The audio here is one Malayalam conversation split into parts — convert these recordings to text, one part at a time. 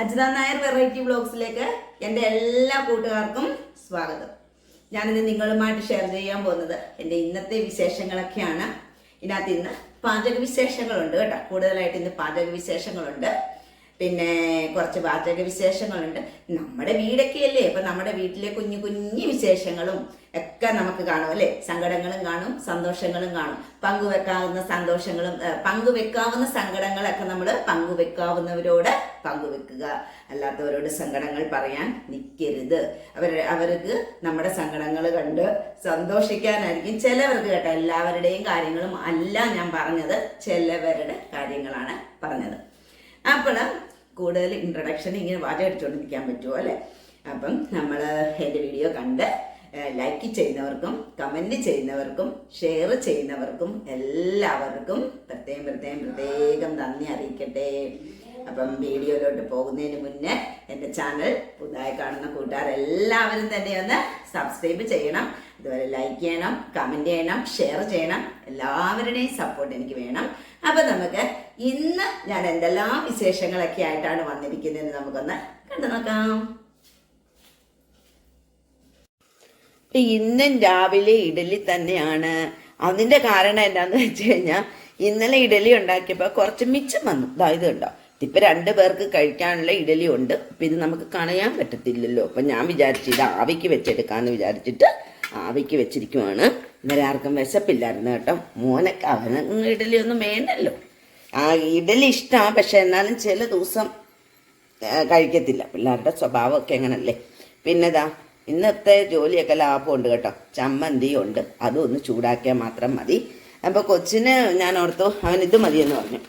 അജിത നായർ വെറൈറ്റി വ്ളോഗ്സിലേക്ക് എന്റെ എല്ലാ കൂട്ടുകാർക്കും സ്വാഗതം. ഞാനിന്ന് നിങ്ങളുമായിട്ട് ഷെയർ ചെയ്യാൻ പോകുന്നത് എന്റെ ഇന്നത്തെ വിശേഷങ്ങളൊക്കെയാണ്. ഇതിനകത്ത് ഇന്ന് പാചക വിശേഷങ്ങളുണ്ട് കേട്ടോ. കൂടുതലായിട്ട് ഇന്ന് പാചക വിശേഷങ്ങളുണ്ട്. പിന്നെ കുറച്ച് പാചക വിശേഷങ്ങളുണ്ട്. നമ്മുടെ വീടൊക്കെ അല്ലേ അപ്പൊ നമ്മുടെ വീട്ടിലെ കുഞ്ഞു കുഞ്ഞു വിശേഷങ്ങളും ഒക്കെ നമുക്ക് കാണും അല്ലേ? സങ്കടങ്ങളും കാണും സന്തോഷങ്ങളും കാണും. പങ്കുവെക്കാവുന്ന സന്തോഷങ്ങളും പങ്കുവെക്കാവുന്ന സങ്കടങ്ങളൊക്കെ നമ്മൾ പങ്കുവെക്കാവുന്നവരോട് പങ്കുവെക്കുക. അല്ലാത്തവരോട് സങ്കടങ്ങൾ പറയാൻ നിൽക്കരുത് അവർ അവർക്ക് നമ്മുടെ സങ്കടങ്ങൾ കണ്ട് സന്തോഷിക്കാനായിരിക്കും ചിലവർക്ക് കേട്ടോ. എല്ലാവരുടെയും കാര്യങ്ങളും അല്ല ഞാൻ പറഞ്ഞത്. ചിലവരുടെ കാര്യങ്ങളാണ് പറഞ്ഞത്. അപ്പോൾ കൂടുതൽ ഇൻട്രഡക്ഷൻ ഇങ്ങനെ വാചകടിച്ചുകൊണ്ടിരിക്കാൻ പറ്റുമോ അല്ലേ? അപ്പം നമ്മൾ എന്റെ വീഡിയോ കണ്ട് ലൈക്ക് ചെയ്യുന്നവർക്കും കമന്റ് ചെയ്യുന്നവർക്കും ഷെയർ ചെയ്യുന്നവർക്കും എല്ലാവർക്കും പ്രത്യേകം പ്രത്യേകം പ്രത്യേകം നന്ദി അറിയിക്കട്ടെ. അപ്പം വീഡിയോയിലോട്ട് പോകുന്നതിന് മുന്നേ എന്റെ ചാനൽ പുതുതായി കാണുന്ന കൂട്ടുകാരെല്ലാവരും തന്നെ ഒന്ന് സബ്സ്ക്രൈബ് ചെയ്യണം. അതുപോലെ ലൈക്ക് ചെയ്യണം കമന്റ് ചെയ്യണം ഷെയർ ചെയ്യണം. എല്ലാവരുടെയും സപ്പോർട്ട് എനിക്ക് വേണം. അപ്പം നമുക്ക് ഇന്ന് ഞാൻ എന്തെല്ലാം വിശേഷങ്ങളൊക്കെ ആയിട്ടാണ് വന്നിരിക്കുന്നതെന്ന് നമുക്കൊന്ന് കണ്ടു നോക്കാം. ഇന്നും രാവിലെ ഇഡലി തന്നെയാണ്. അതിന്റെ കാരണം എന്താന്ന് വെച്ച് കഴിഞ്ഞാൽ ഇന്നലെ ഇഡലി ഉണ്ടാക്കിയപ്പോൾ കുറച്ച് മിച്ചം വന്നു. ദാ ഇത് കണ്ടോ? ഇപ്പൊ രണ്ടു പേർക്ക് കഴിക്കാനുള്ള ഇഡലി ഉണ്ട്. അപ്പൊ ഇത് നമുക്ക് കളയാൻ പറ്റത്തില്ലല്ലോ. അപ്പൊ ഞാൻ വിചാരിച്ചു ഇത് ആവിക്ക് വെച്ചെടുക്കാന്ന് വിചാരിച്ചിട്ട് ആവിക്ക് വെച്ചിരിക്കുവാണ്. ഇന്നലെ ആർക്കും വിശപ്പില്ലായിരുന്നു കേട്ടോ. മോനൊക്കെ അവന് ഇഡലി ഒന്നും വേണ്ടല്ലോ. ആ ഇഡലി ഇഷ്ടമാണ് പക്ഷെ എന്നാലും ചില ദിവസം കഴിക്കത്തില്ല. പിള്ളേരുടെ സ്വഭാവമൊക്കെ എങ്ങനല്ലേ പിന്നെതാ ഇന്നത്തെ ജോലിയൊക്കെ ലാഭമുണ്ട് കേട്ടോ. ചമ്മന്തി ഉണ്ട് അതും ഒന്ന് ചൂടാക്കിയാൽ മാത്രം മതി. അപ്പോൾ കൊച്ചിന് ഞാൻ ഓർത്തു അവൻ ഇത് മതിയെന്ന് പറഞ്ഞു.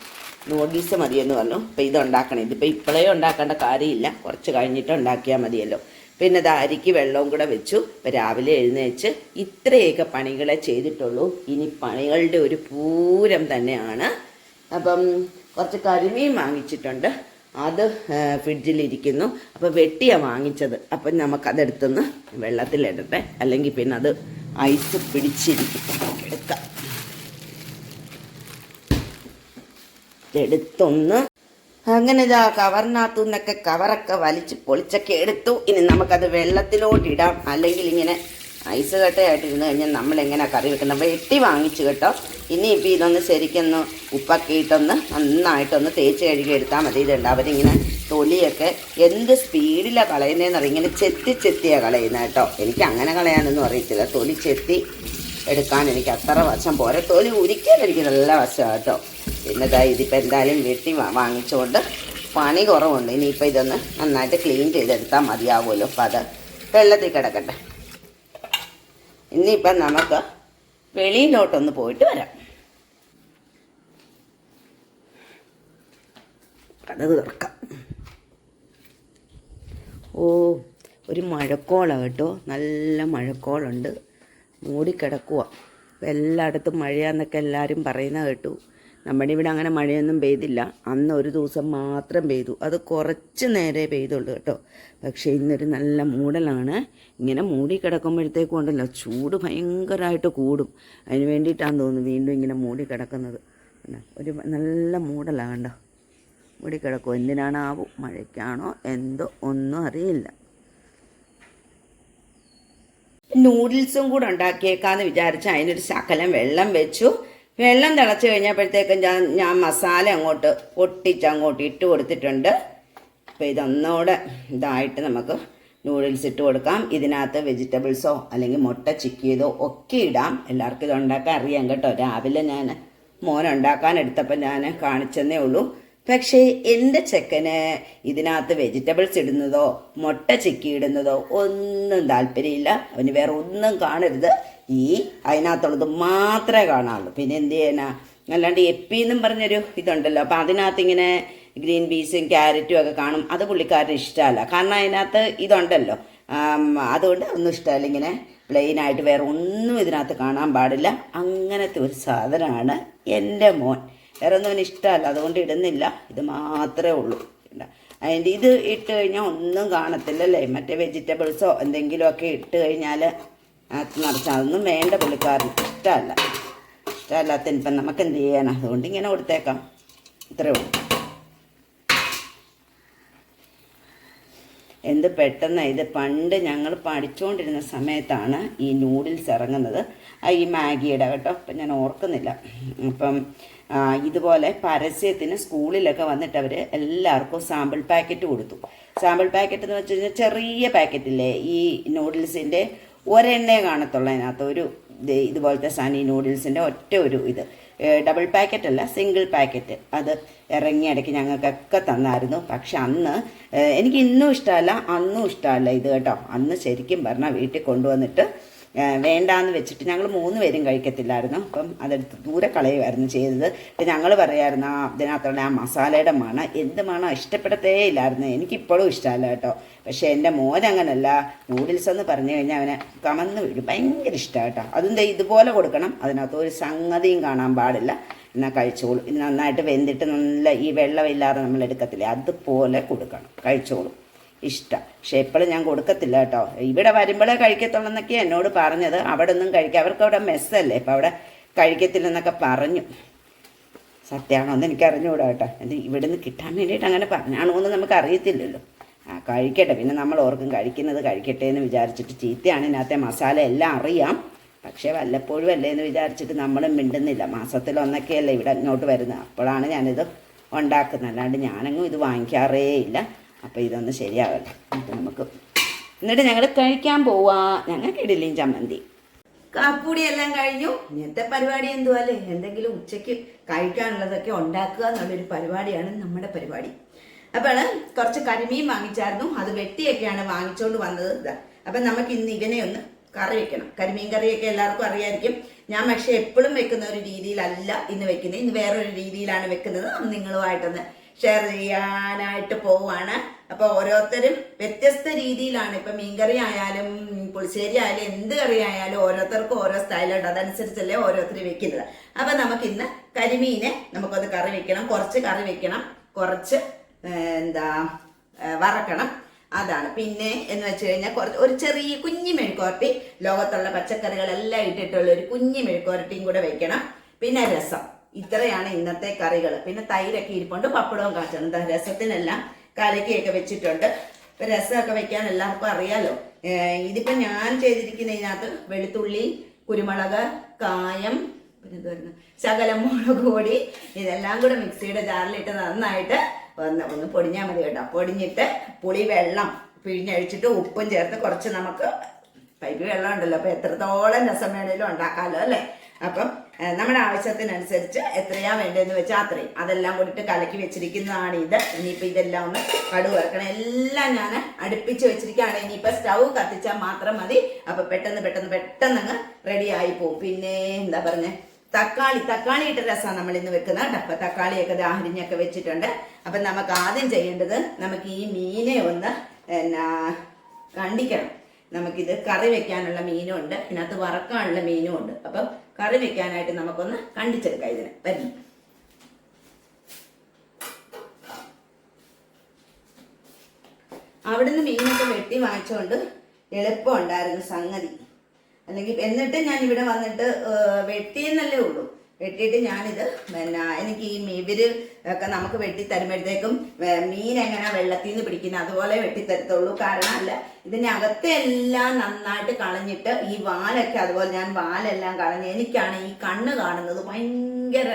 നൂഡിൽസ് മതിയെന്ന് പറഞ്ഞു. അപ്പോൾ ഇത് ഉണ്ടാക്കണം. ഇതിപ്പോൾ ഇപ്പോഴേ ഉണ്ടാക്കേണ്ട കാര്യമില്ല. കുറച്ച് കഴിഞ്ഞിട്ട് ഉണ്ടാക്കിയാൽ മതിയല്ലോ. പിന്നെ ഇത് അരിക്ക് വെള്ളവും കൂടെ വെച്ചു. രാവിലെ എഴുന്നേച്ച് ഇത്രയൊക്കെ പണികളെ ചെയ്തിട്ടുള്ളൂ. ഇനി പണികളുടെ ഒരു പൂരം തന്നെയാണ്. അപ്പം കുറച്ച് കരിമീൻ വാങ്ങിച്ചിട്ടുണ്ട്. അത് ഫ്രിഡ്ജിലിരിക്കുന്നു. അപ്പോൾ വെട്ടിയാണ് വാങ്ങിച്ചത്. അപ്പം നമുക്കതെടുത്തുനിന്ന് വെള്ളത്തിലിടട്ടെ. അല്ലെങ്കിൽ പിന്നെ അത് ഐസ് പിടിച്ചിരിക്കും. എടുക്കാം. എടുത്തൊന്ന്. അങ്ങനെ ഇതാ കവറിനകത്തു നിന്നൊക്കെ കവറൊക്കെ വലിച്ച് പൊളിച്ചൊക്കെ എടുത്തു. ഇനി നമുക്കത് വെള്ളത്തിലോട്ടിടാം അല്ലെങ്കിൽ ഇങ്ങനെ ഐസ് കട്ടയായിട്ട് ഇരുന്ന് കഴിഞ്ഞാൽ നമ്മൾ എങ്ങനെ കറി വെക്കുന്നത്? വെട്ടി വാങ്ങിച്ചു കേട്ടോ. ഇനിയിപ്പോൾ ഇതൊന്ന് ശരിക്കൊന്ന് ഉപ്പൊക്കെ ഇട്ടൊന്ന് നന്നായിട്ടൊന്ന് തേച്ച് കഴുകി എടുത്താൽ മതി. ഇതുണ്ട്. അവരിങ്ങനെ തൊലിയൊക്കെ എന്ത് സ്പീഡിലാണ് കളയുന്നതെന്ന് അറിയാം ഇങ്ങനെ ചെത്തി ചെത്തിയാണ് കളയുന്നത് കേട്ടോ. എനിക്ക് അങ്ങനെ കളയാനൊന്നും അറിയത്തില്ല. തൊലി ചെത്തി എടുക്കാൻ എനിക്ക് അത്ര വശം പോരെ. തൊലി ഉരിക്കാൻ എനിക്ക് നല്ല വശമാണ് കേട്ടോ. പിന്നെ ദാ ഇതിപ്പോൾ എന്തായാലും വെട്ടി വാങ്ങിച്ചുകൊണ്ട് പണി കുറവുണ്ട്. ഇനിയിപ്പോൾ ഇതൊന്ന് നന്നായിട്ട് ക്ലീൻ ചെയ്തെടുത്താൽ മതിയാവുമല്ലോ. അപ്പോൾ അത് വെള്ളത്തിൽ കിടക്കട്ടെ. ഇനിയിപ്പം നമുക്ക് വെളിയിലോട്ടൊന്ന് പോയിട്ട് വരാം. കഥക് തുറക്കാം ഓ ഒരു മഴക്കോളാണ് കേട്ടോ. നല്ല മഴക്കോളുണ്ട്. മൂടിക്കിടക്കുക ഇപ്പം എല്ലായിടത്തും മഴയാന്നൊക്കെ എല്ലാവരും പറയുന്ന കേട്ടു. നമ്മുടെ ഇവിടെ അങ്ങനെ മഴയൊന്നും പെയ്തില്ല. അന്ന് ഒരു ദിവസം മാത്രം പെയ്തു. അത് കുറച്ച് നേരെ പെയ്തുള്ളൂ കേട്ടോ. പക്ഷേ ഇന്നൊരു നല്ല മൂടലാണ്. ഇങ്ങനെ മൂടി കിടക്കുമ്പോഴത്തേക്കും ഉണ്ടല്ലോ ചൂട് ഭയങ്കരമായിട്ട് കൂടും. അതിന് വേണ്ടിയിട്ടാണെന്ന് തോന്നുന്നു വീണ്ടും ഇങ്ങനെ മൂടി കിടക്കുന്നത് ഒരു നല്ല മൂടലാണ് കണ്ടോ. മൂടി കിടക്കും എന്തിനാണാവും മഴയ്ക്കാണോ? എന്തോ ഒന്നും അറിയില്ല. നൂഡിൽസും കൂടെ ഉണ്ടാക്കിയേക്കാന്ന് വിചാരിച്ച് അതിനൊരു ശകലം വെള്ളം വെച്ചു. വെള്ളം തിളച്ച് കഴിഞ്ഞപ്പോഴത്തേക്കും ഞാൻ ഞാൻ മസാല അങ്ങോട്ട് പൊട്ടിച്ച് അങ്ങോട്ട് ഇട്ട് കൊടുത്തിട്ടുണ്ട്. അപ്പോൾ ഇതൊന്നുകൂടെ ഇതായിട്ട് നമുക്ക് നൂഡിൽസ് ഇട്ട് കൊടുക്കാം. ഇതിനകത്ത് വെജിറ്റബിൾസോ അല്ലെങ്കിൽ മുട്ട ചിക്കിയതോ ഒക്കെ ഇടാം. എല്ലാവർക്കും ഇത് ഉണ്ടാക്കാൻ അറിയാം കേട്ടോ. രാവിലെ ഞാൻ മോൻ ഉണ്ടാക്കാൻ എടുത്തപ്പോൾ ഞാൻ കാണിച്ചെന്നേ ഉള്ളൂ. പക്ഷേ എന്റെ ചെക്കന് ഇതിനകത്ത് വെജിറ്റബിൾസ് ഇടുന്നതോ മുട്ട ചിക്കി ഇടുന്നതോ ഒന്നും താല്പര്യമില്ല. അവന് വേറെ ഒന്നും കാണരുത്. ഈ അതിനകത്തുള്ളത് മാത്രമേ കാണാറുള്ളൂ പിന്നെ എന്ത് ചെയ്യാനാ? അല്ലാണ്ട് എപ്പി എന്നും പറഞ്ഞൊരു ഇതുണ്ടല്ലോ. അപ്പം അതിനകത്ത് ഇങ്ങനെ ഗ്രീൻ പീസും ക്യാരറ്റും ഒക്കെ കാണും. അത് പുള്ളിക്കാരന് ഇഷ്ടമല്ല. കാരണം അതിനകത്ത് ഇതുണ്ടല്ലോ. അതുകൊണ്ട് ഒന്നും ഇഷ്ടമല്ല. ഇങ്ങനെ പ്ലെയിൻ ആയിട്ട് വേറെ ഒന്നും ഇതിനകത്ത് കാണാൻ പാടില്ല. അങ്ങനത്തെ ഒരു സാധനമാണ് എന്റെ മോൻ. വേറെ ഒന്നും അവന് ഇഷ്ടമല്ല. അതുകൊണ്ട് ഇടുന്നില്ല. ഇത് മാത്രമേ ഉള്ളൂ. അതിന്റെ ഇത് ഇട്ട് കഴിഞ്ഞാൽ ഒന്നും കാണത്തില്ലല്ലേ? മറ്റേ വെജിറ്റബിൾസോ എന്തെങ്കിലുമൊക്കെ ഇട്ട് കഴിഞ്ഞാൽ അത് നിറച്ചാൽ അതൊന്നും വേണ്ട പുള്ളിക്കാരന്. ഇഷ്ടമല്ല. ഇഷ്ടമല്ലാത്ത ഇപ്പം നമുക്ക് എന്ത് ചെയ്യാൻ അതുകൊണ്ട് ഇങ്ങനെ കൊടുത്തേക്കാം. ഇത്രേ ഉള്ളൂ. എന്ത് പെട്ടെന്ന് ഇത് പണ്ട് ഞങ്ങൾ പഠിച്ചുകൊണ്ടിരുന്ന സമയത്താണ് ഈ നൂഡിൽസ് ഇറങ്ങുന്നത്. ആ, ഈ മാഗിയുടെ കേട്ടോ. അപ്പം ഞാൻ ഓർക്കുന്നില്ല. അപ്പം ഇതുപോലെ പരസ്യത്തിന് സ്കൂളിലൊക്കെ വന്നിട്ട് അവർ എല്ലാവർക്കും സാമ്പിൾ പാക്കറ്റ് കൊടുത്തു. സാമ്പിൾ പാക്കറ്റ് എന്ന് വെച്ച് കഴിഞ്ഞാൽ ചെറിയ പാക്കറ്റില്ലേ ഈ നൂഡിൽസിന്റെ ഒരെണ്ണേ കാണത്തുള്ളൂ അതിനകത്ത്. ഒരു ഇതുപോലത്തെ സാധനം ഈ നൂഡിൽസിന്റെ ഒറ്റ ഒരു ഇത്. ഡബിൾ പാക്കറ്റ് അല്ല സിംഗിൾ പാക്കറ്റ് അത് ഇറങ്ങിയ ഇടയ്ക്ക് ഞങ്ങൾക്കൊക്കെ തന്നായിരുന്നു. പക്ഷെ അന്ന് എനിക്ക് ഇന്നും ഇഷ്ടമല്ല അന്നും ഇഷ്ടമല്ല ഇത് കേട്ടോ. അന്ന് ശരിക്കും പറഞ്ഞാൽ വീട്ടിൽ കൊണ്ടുവന്നിട്ട് വേണ്ടാന്ന് വെച്ചിട്ട് ഞങ്ങൾ മൂന്ന് പേരും കഴിക്കത്തില്ലായിരുന്നു. അപ്പം അതെടുത്ത് ദൂരെ കളയുമായിരുന്നു ചെയ്തത്. അപ്പം ഞങ്ങൾ പറയായിരുന്നു ആ ഇതിനകത്തുള്ള ആ മസാലയുടെ മണം എന്ത് മണം ഇഷ്ടപ്പെടത്തേ ഇല്ലായിരുന്നു. എനിക്കിപ്പോഴും ഇഷ്ടമല്ല കേട്ടോ. പക്ഷേ എന്റെ മോൻ അങ്ങനല്ല. നൂഡിൽസ് എന്ന് പറഞ്ഞു കഴിഞ്ഞാൽ അവനെ കമന്ന് വീഴും ഭയങ്കര ഇഷ്ടമാണ് കേട്ടോ. അതും ഇതുപോലെ കൊടുക്കണം. അതിനകത്ത് ഒരു സംഗതിയും കാണാൻ പാടില്ല. എന്നാൽ കഴിച്ചോളൂ. നന്നായിട്ട് വെന്തിട്ട് നല്ല ഈ വെള്ളമില്ലാതെ നമ്മൾ എടുക്കത്തില്ലേ അതുപോലെ കൊടുക്കണം. കഴിച്ചോളൂ. ഇഷ്ടം. പക്ഷെ എപ്പോഴും ഞാൻ കൊടുക്കത്തില്ല കേട്ടോ. ഇവിടെ വരുമ്പോഴേ കഴിക്കത്തുള്ളൂ എന്നൊക്കെ എന്നോട് പറഞ്ഞത്. അവിടെ ഒന്നും കഴിക്കുക അവർക്ക് അവിടെ മെസ്സല്ലേ. ഇപ്പം അവിടെ കഴിക്കത്തില്ലെന്നൊക്കെ പറഞ്ഞു. സത്യമാണോ എന്ന് എനിക്ക് അറിഞ്ഞുകൂടാ കേട്ടോ. ഇത് ഇവിടെ നിന്ന് കിട്ടാൻ വേണ്ടിയിട്ട് അങ്ങനെ പറഞ്ഞാണോ എന്ന് നമുക്ക് അറിയത്തില്ലല്ലോ ആ കഴിക്കട്ടെ. പിന്നെ നമ്മൾ ഓർക്കും കഴിക്കുന്നത് കഴിക്കട്ടെ എന്ന് വിചാരിച്ചിട്ട് ചീത്തയാണ്. ഇതിനകത്തെ മസാല എല്ലാം അറിയാം. പക്ഷേ വല്ലപ്പോഴും അല്ലേ എന്ന് വിചാരിച്ചിട്ട് നമ്മളും മിണ്ടുന്നില്ല. മാസത്തിലൊന്നൊക്കെയല്ലേ ഇവിടെ ഇങ്ങോട്ട് വരുന്നത്. അപ്പോഴാണ് ഞാനിത് ഉണ്ടാക്കുന്നത്. അല്ലാണ്ട് ഞാനങ്ങും ഇത് വാങ്ങിക്കാറേ ഇല്ല അപ്പോൾ ഇതൊന്ന് ശരിയാകട്ടെ. എന്നിട്ട് നമുക്ക് എന്നിട്ട് ഞങ്ങൾ കഴിക്കാൻ പോവാ. ഞങ്ങൾക്ക് ഇഡലിയും ചമ്മന്തി കാപ്പൂടി എല്ലാം കഴിഞ്ഞു. ഇന്നത്തെ പരിപാടി എന്തുവാ അല്ലേ? എന്തെങ്കിലും ഉച്ചയ്ക്ക് കഴിക്കാനുള്ളതൊക്കെ ഉണ്ടാക്കുക എന്നുള്ളൊരു പരിപാടിയാണ് നമ്മുടെ പരിപാടി. അപ്പോൾ കുറച്ച് കരിമീൻ വാങ്ങിച്ചായിരുന്നു. അത് വെട്ടിയൊക്കെയാണ് വാങ്ങിച്ചുകൊണ്ട് വന്നത്. ഇതാ അപ്പം നമുക്ക് ഇന്ന് ഇവനെ ഒന്ന് കറി വെക്കണം. കരിമീൻ കറിയൊക്കെ എല്ലാവർക്കും അറിയായിരിക്കും. ഞാൻ പക്ഷേ എപ്പോഴും വെക്കുന്ന ഒരു രീതിയിലല്ല ഇന്ന് വെക്കുന്നത് ഇന്ന് വേറൊരു രീതിയിലാണ് വെക്കുന്നത്. നിങ്ങളുമായിട്ടൊന്ന് ഷെയർ ചെയ്യാനായിട്ട് പോവാണ് അപ്പോൾ ഓരോരുത്തരും വ്യത്യസ്ത രീതിയിലാണ്. ഇപ്പം മീൻകറി ആയാലും പുളിശ്ശേരി ആയാലും എന്ത് കറി ആയാലും ഓരോരുത്തർക്കും ഓരോ സ്റ്റൈലുണ്ട്. അതനുസരിച്ചല്ലേ ഓരോരുത്തർ വെക്കുന്നത്. അപ്പം നമുക്ക് ഇന്ന് കരിമീനെ നമുക്കൊന്ന് കറി വെക്കണം. കുറച്ച് കറി വെക്കണം. കുറച്ച് എന്താ വറക്കണം. അതാണ്. പിന്നെ എന്ന് വെച്ച് കഴിഞ്ഞാൽ കുറച്ച് ഒരു ചെറിയ കുഞ്ഞു മെഴുക്കുവരട്ടി ലോകത്തുള്ള പച്ചക്കറികളെല്ലാം ഇട്ടിട്ടുള്ള ഒരു കുഞ്ഞു മെഴുക്കുവരട്ടിയും കൂടെ വെക്കണം. പിന്നെ രസം. ഇത്രയാണ് ഇന്നത്തെ കറികൾ പിന്നെ തൈരൊക്കെ ഇരിപ്പുണ്ട് പപ്പടവും കാച്ചണം. ദാ രസത്തിനെല്ലാം കലക്കിയൊക്കെ വെച്ചിട്ടുണ്ട്. ഇപ്പൊ രസമൊക്കെ വെക്കാൻ എല്ലാവർക്കും അറിയാലോ. ഇതിപ്പോ ഞാൻ ചെയ്തിരിക്കുന്നതിനകത്ത് വെളുത്തുള്ളി കുരുമുളക് കായം പിന്നെ ശകലം മുളക് പൊടി ഇതെല്ലാം കൂടെ മിക്സിയുടെ ജാറിലിട്ട് നന്നായിട്ട് ഒന്ന് ഒന്ന് പൊടിഞ്ഞാൽ മതി കേട്ടോ. പൊടിഞ്ഞിട്ട് പുളി വെള്ളം പിഴിഞ്ഞഴിച്ചിട്ട് ഉപ്പും ചേർത്ത് കുറച്ച് നമുക്ക് പൈപ്പ് വെള്ളം ഉണ്ടല്ലോ. അപ്പൊ എത്രത്തോളം രസം വേണേലും ഉണ്ടാക്കാമല്ലോ അല്ലേ? അപ്പം നമ്മുടെ ആവശ്യത്തിനനുസരിച്ച് എത്രയാ വേണ്ടതെന്ന് വെച്ചാൽ അത്രയും. അതെല്ലാം കൂടിയിട്ട് കലക്കി വെച്ചിരിക്കുന്നതാണ് ഇത്. ഇനിയിപ്പോൾ ഇതെല്ലാം ഒന്ന് കടു വറക്കണം എല്ലാം ഞാൻ അടുപ്പിച്ച് വെച്ചിരിക്കുകയാണ്. ഇനിയിപ്പോൾ സ്റ്റൗ കത്തിച്ചാൽ മാത്രം മതി. അപ്പോൾ പെട്ടെന്ന് പെട്ടെന്ന് പെട്ടെന്ന് അങ്ങ് റെഡി പോകും പിന്നെ എന്താ പറഞ്ഞേ? തക്കാളി. തക്കാളി ഇട്ട രസമാണ് നമ്മൾ ഇന്ന് വെക്കുന്നത് കേട്ടോ. അപ്പം തക്കാളിയൊക്കെ ദാഹരിഞ്ഞൊക്കെ വെച്ചിട്ടുണ്ട്. അപ്പം നമുക്ക് ആദ്യം ചെയ്യേണ്ടത് നമുക്ക് ഈ മീനെ ഒന്ന് എന്നാ കണ്ടിക്കണം. നമുക്കിത് കറി വെക്കാനുള്ള മീനും ഉണ്ട് ഇതിനകത്ത് വറക്കാനുള്ള മീനും ഉണ്ട് അപ്പം കറി വെക്കാനായിട്ട് നമുക്കൊന്ന് കണ്ടിച്ചെടുക്കാം ഇതിനെ. വരുന്നു അവിടുന്ന് മീനൊക്കെ വെട്ടി വാങ്ങിച്ചുകൊണ്ട് എളുപ്പമുണ്ടായിരുന്നു സംഗതി. അല്ലെങ്കിൽ എന്നിട്ട് ഞാൻ ഇവിടെ വന്നിട്ട് വെട്ടിയെന്നല്ലേ ഉള്ളൂ. വെട്ടിയിട്ട് ഞാനിത് പിന്നെ എനിക്ക് ഈ ഇവർ ഒക്കെ നമുക്ക് വെട്ടി തരുമ്പോഴത്തേക്കും മീൻ എങ്ങനെ വെള്ളത്തിൽ നിന്ന് പിടിക്കുന്നത് അതുപോലെ വെട്ടിത്തരത്തുള്ളൂ കാരണം അല്ല എല്ലാം നന്നായിട്ട് കളഞ്ഞിട്ട് ഈ വാലൊക്കെ അതുപോലെ ഞാൻ വാലെല്ലാം കളഞ്ഞ് എനിക്കാണ് ഈ കണ്ണ് കാണുന്നത് ഭയങ്കര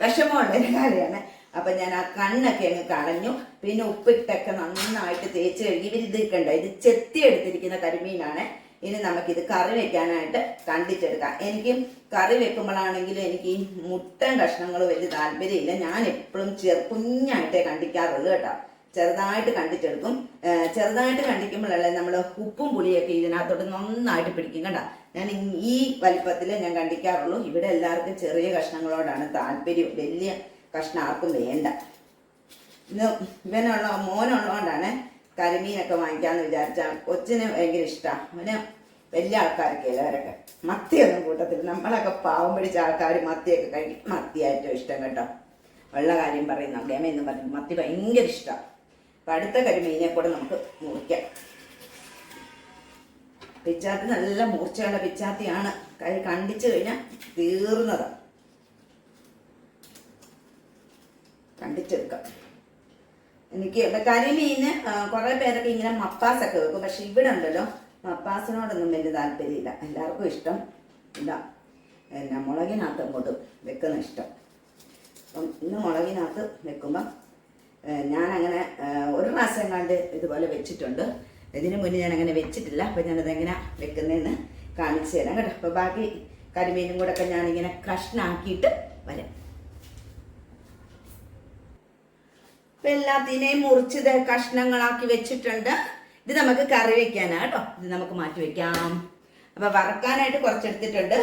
വിഷമമുള്ള ഒരു കാര്യമാണ്. അപ്പൊ ഞാൻ ആ കണ്ണൊക്കെ അങ്ങ് കളഞ്ഞു. പിന്നെ ഉപ്പിട്ടൊക്കെ നന്നായിട്ട് തേച്ച് കഴുകി കണ്ട? ഇത് ചെത്തി എടുത്തിരിക്കുന്ന കരിമീനാണ്. ഇനി നമുക്കിത് കറി വെക്കാനായിട്ട് കണ്ടിച്ചെടുക്കാം എനിക്ക് കറി വെക്കുമ്പോഴാണെങ്കിലും എനിക്ക് ഈ മുട്ടൻ കഷ്ണങ്ങൾ വലിയ താല്പര്യമില്ല. ഞാൻ എപ്പോഴും ചെറു കുഞ്ഞായിട്ടേ കണ്ടിക്കാറുള്ളൂ കേട്ടോ. ചെറുതായിട്ട് കണ്ടിച്ചെടുക്കും ചെറുതായിട്ട് കണ്ടിക്കുമ്പോഴല്ലേ നമ്മൾ ഉപ്പും പുളിയൊക്കെ ഇതിനകത്തോട്ട് നന്നായിട്ട് പിടിക്കും കണ്ട ഞാൻ ഈ വലിപ്പത്തിൽ ഞാൻ കണ്ടിക്കാറുള്ളൂ. ഇവിടെ എല്ലാവർക്കും ചെറിയ കഷ്ണങ്ങളോടാണ് താല്പര്യം. വലിയ കഷ്ണം ആർക്കും വേണ്ട. ഇന്ന് ഇവനുള്ള മോനുള്ളതുകൊണ്ടാണ് കരിമീനൊക്കെ വാങ്ങിക്കാന്ന് വിചാരിച്ചാൽ കൊച്ചിന് ഭയങ്കര ഇഷ്ടമാണ് അവന് വലിയ ആൾക്കാരൊക്കെ എല്ലാവരൊക്കെ മത്തിയൊന്നും കൂട്ടത്തില്ല. നമ്മളൊക്കെ പാവം പിടിച്ച ആൾക്കാർ മത്തിയൊക്കെ കഴിക്കും. മത്തി ഏറ്റവും ഇഷ്ടം കേട്ടോ. ഉള്ള കാര്യം പറയുന്നു ഗമയെന്ന് പറഞ്ഞു. മത്തി ഭയങ്കര ഇഷ്ടമാണ് അപ്പം അടുത്ത കരിമീനെ കൂടെ നമുക്ക് മുറിക്കാം. പിച്ചാത്തി നല്ല മൂർച്ചയുള്ള പിച്ചാത്തിയാണ്. കൈ കണ്ടിച്ചു കഴിഞ്ഞാൽ തീർന്നതാണ് കണ്ടിച്ചെടുക്കാം. എനിക്ക് കരിമീന് കുറെ പേരൊക്കെ ഇങ്ങനെ മപ്പാസൊക്കെ വെക്കും. പക്ഷെ ഇവിടെ ഉണ്ടല്ലോ മപ്പാസിനോടൊന്നും വലിയ താല്പര്യമില്ല. എല്ലാവർക്കും ഇഷ്ടം. ഇതാ എന്നാ മുളകിനകത്ത് അങ്ങോട്ട് വെക്കുന്ന ഇഷ്ടം. അപ്പം ഇന്ന് മുളകിനകത്ത് വെക്കുമ്പം ഞാൻ അങ്ങനെ ഒരു പ്രാവശ്യം കണ്ട് ഇതുപോലെ വെച്ചിട്ടുണ്ട്. ഇതിന് മുന്നേ ഞാൻ അങ്ങനെ വെച്ചിട്ടില്ല. അപ്പം ഞാനത് എങ്ങനെ വെക്കുന്നതെന്ന് കാണിച്ചു തരാം കേട്ടോ. അപ്പോൾ ബാക്കി കരിമീനും കൂടെ ഒക്കെ ഞാനിങ്ങനെ കഷ്ണാക്കിയിട്ട് വരാം. ഇപ്പൊ എല്ലാത്തിനെയും മുറിച്ചത് കഷ്ണങ്ങളാക്കി വെച്ചിട്ടുണ്ട്. ഇത് നമുക്ക് കറി വെക്കാനാണ് കേട്ടോ. ഇത് നമുക്ക് മാറ്റി വെക്കാം. അപ്പൊ വറക്കാനായിട്ട് കുറച്ചെടുത്തിട്ടുണ്ട്.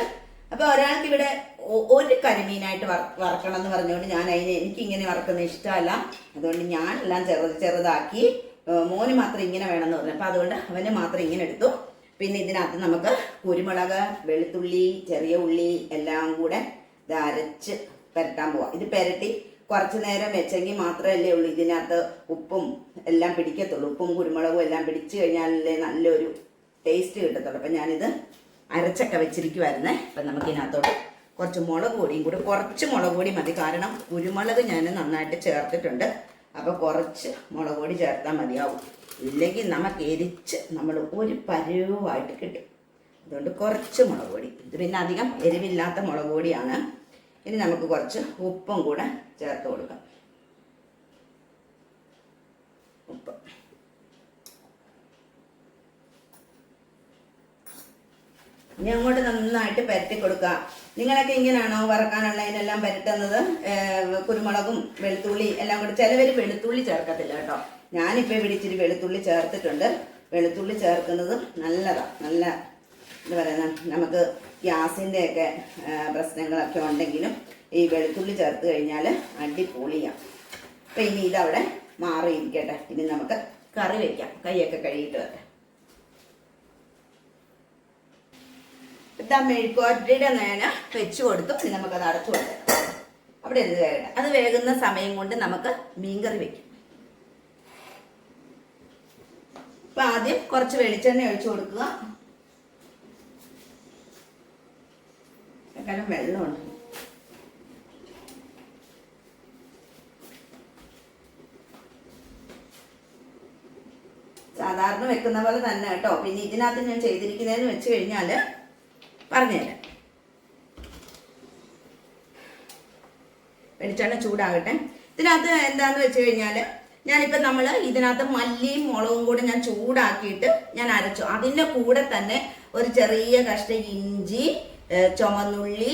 അപ്പൊ ഒരാൾക്ക് ഇവിടെ ഒരു കരിമീനായിട്ട് വറ- വറക്കണം എന്ന് പറഞ്ഞുകൊണ്ട് ഞാൻ അതിന് എനിക്ക് ഇങ്ങനെ വറക്കുന്ന ഇഷ്ടമല്ല. അതുകൊണ്ട് ഞാൻ എല്ലാം ചെറുത് ചെറുതാക്കി മോന് മാത്രം ഇങ്ങനെ വേണമെന്ന് പറഞ്ഞു. അപ്പൊ അതുകൊണ്ട് അവന് മാത്രം ഇങ്ങനെ എടുത്തു. പിന്നെ ഇതിനകത്ത് നമുക്ക് കുരുമുളക് വെളുത്തുള്ളി ചെറിയ ഉള്ളി എല്ലാം കൂടെ ഇത് അരച്ച് പുരട്ടാൻ പോവാം. ഇത് പുരട്ടി കുറച്ച് നേരം വെച്ചെങ്കിൽ മാത്രമല്ലേ ഉള്ളൂ ഇതിനകത്ത് ഉപ്പും എല്ലാം പിടിക്കത്തുള്ളൂ. ഉപ്പും കുരുമുളകും എല്ലാം പിടിച്ചു കഴിഞ്ഞാലല്ലേ നല്ലൊരു ടേസ്റ്റ് കിട്ടത്തുള്ളൂ. അപ്പം ഞാനിത് അരച്ചൊക്കെ വെച്ചിരിക്കുമായിരുന്നേ അപ്പം നമുക്കിതിനകത്തോട്ട് കുറച്ച് മുളക് പൊടിയും കൂടി കുറച്ച് മുളക് പൊടി മതി. കാരണം കുരുമുളക് ഞാൻ നന്നായിട്ട് ചേർത്തിട്ടുണ്ട്. അപ്പോൾ കുറച്ച് മുളക് പൊടി ചേർത്താൽ മതിയാവും. ഇല്ലെങ്കിൽ നമുക്ക് എരിച്ച് നമ്മൾ ഒരു പരുവായിട്ട് കിട്ടും. അതുകൊണ്ട് കുറച്ച് മുളക് പൊടി. ഇത് പിന്നെ അധികം എരിവില്ലാത്ത മുളക് പൊടിയാണ്. ഇനി നമുക്ക് കുറച്ച് ഉപ്പും കൂടെ ചേർത്ത് കൊടുക്കാം. ഉപ്പ്. ഇനി അങ്ങോട്ട് നന്നായിട്ട് പരട്ടി കൊടുക്കുക. നിങ്ങളൊക്കെ ഇങ്ങനെയാണോ വറക്കാനുള്ളതിനെല്ലാം പരട്ടുന്നത് ഏർ കുരുമുളകും വെളുത്തുള്ളി എല്ലാം കൂടി ചിലവർ വെളുത്തുള്ളി ചേർക്കത്തില്ല കേട്ടോ. ഞാനിപ്പോൾ ഇച്ചിരി വെളുത്തുള്ളി ചേർത്തിട്ടുണ്ട്. വെളുത്തുള്ളി ചേർക്കുന്നത് നല്ലതാണ് നല്ല എന്താ പറയുന്നത് നമുക്ക് ഗ്യാസിന്റെയൊക്കെ പ്രശ്നങ്ങളൊക്കെ ഉണ്ടെങ്കിലും ഈ വെളുത്തുള്ളി ചേർത്ത് കഴിഞ്ഞാൽ അടിപൊളിയാണ് അപ്പം ഇനി ഇതവിടെ മാറിയിരിക്കട്ടെ. ഇനി നമുക്ക് കറി വയ്ക്കാം കൈയൊക്കെ കഴുകിയിട്ട് വരട്ടെ. ഇതാ മെഴുക്കോട്ടിയുടെ നേന വെച്ച് കൊടുത്തു. ഇനി നമുക്കത് അടച്ചു കൊടുക്കാം. അവിടെ ഇത് വേകട്ടെ? അത് വേകുന്ന സമയം കൊണ്ട് നമുക്ക് മീൻകറി വെക്കാം. ഇപ്പൊ ആദ്യം കുറച്ച് വെളിച്ചെണ്ണ ഒഴിച്ചു കൊടുക്കുക. കാരണം വെള്ളമുണ്ട്. സാധാരണ വെക്കുന്ന പോലെ തന്നെ കേട്ടോ. പിന്നെ ഇതിനകത്ത് ഞാൻ ചെയ്തിരിക്കുന്നതെന്ന് വെച്ച് കഴിഞ്ഞാൽ പറഞ്ഞുതരാം. വെളിച്ചെണ്ണ ചൂടാകട്ടെ. ഇതിനകത്ത് എന്താന്ന് വെച്ച് കഴിഞ്ഞാൽ ഞാനിപ്പോൾ നമ്മൾ ഇതിനകത്ത് മല്ലിയും മുളകും കൂടെ ഞാൻ ചൂടാക്കിയിട്ട് ഞാൻ അരച്ചു. അതിന്റെ കൂടെ തന്നെ ഒരു ചെറിയ കഷ്ണം ഇഞ്ചി ചുമന്നുള്ളി